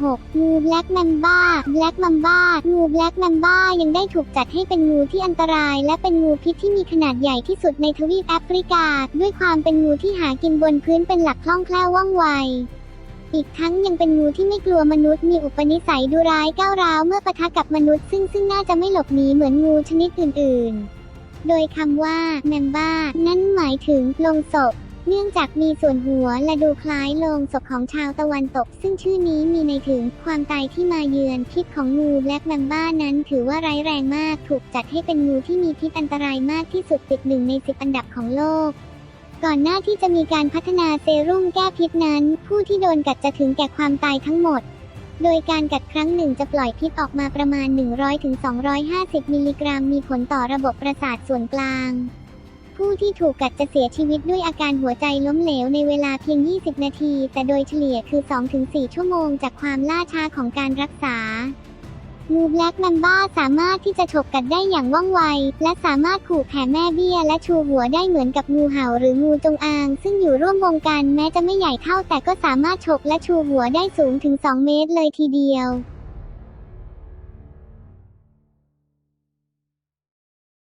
6. งูแบล็กแมมบ้าแบล็กแมมบ้างูแบล็กแมมบ้ายังได้ถูกจัดให้เป็นงูที่อันตราย และเป็นงูพิษที่มีขนาดใหญ่ที่สุดในทวีปแอฟริกา ด้วยความเป็นงูที่หากินบนพื้นเป็นหลักคล่องแคล่วว่องไวอีกทั้งยังเป็นงูที่ไม่กลัวมนุษย์มีอุปนิสัยดุร้ายก้าวร้าวเมื่อปะทะกับมนุษย์ซึ่งซึ่งน่าจะไม่หลบหนีเหมือนงูชนิดอื่น ๆ โดยคำว่าแมมบ้า นั่นหมายถึงลงศพ เนื่องจากมีส่วนหัวและดูคล้ายโลงศพของชาวตะวันตก ซึ่งชื่อนี้มีในถึงความตายที่มาเยือนพิษของงูแบล็กแมมบ้านั้นถือว่าร้ายแรงมาก ถูกจัดให้เป็นงูที่มีพิษอันตรายมากที่สุดติดหนึ่งในสิบอันดับของโลก ก่อนหน้าที่จะมีการพัฒนาเซรุ่มแก้พิษนั้น ผู้ที่โดนกัดจะถึงแก่ความตายทั้งหมดโดยการกัดครั้งหนึ่งจะปล่อยพิษออกมาประมาณ 100-250 มิลลิกรัม มีผลต่อระบบประสาทส่วนกลาง ผู้ที่ถูกกัดจะเสียชีวิตด้วยอาการหัวใจล้มเหลวในเวลาเพียง 20 นาที แต่โดยเฉลี่ยคือ 2-4 ชั่วโมงจากความล่าช้าของการรักษางูแบล็กแมมบ้าสามารถที่จะฉกกัดได้อย่างว่องไว และสามารถขู่แผ่แม่เบี้ย และชูหัวได้เหมือนกับงูเห่าหรืองูจงอาง ซึ่งอยู่ร่วมวงกันแม้จะไม่ใหญ่เท่าแต่ก็สามารถฉกและชูหัวได้สูงถึง 2 เมตรเลยทีเดียว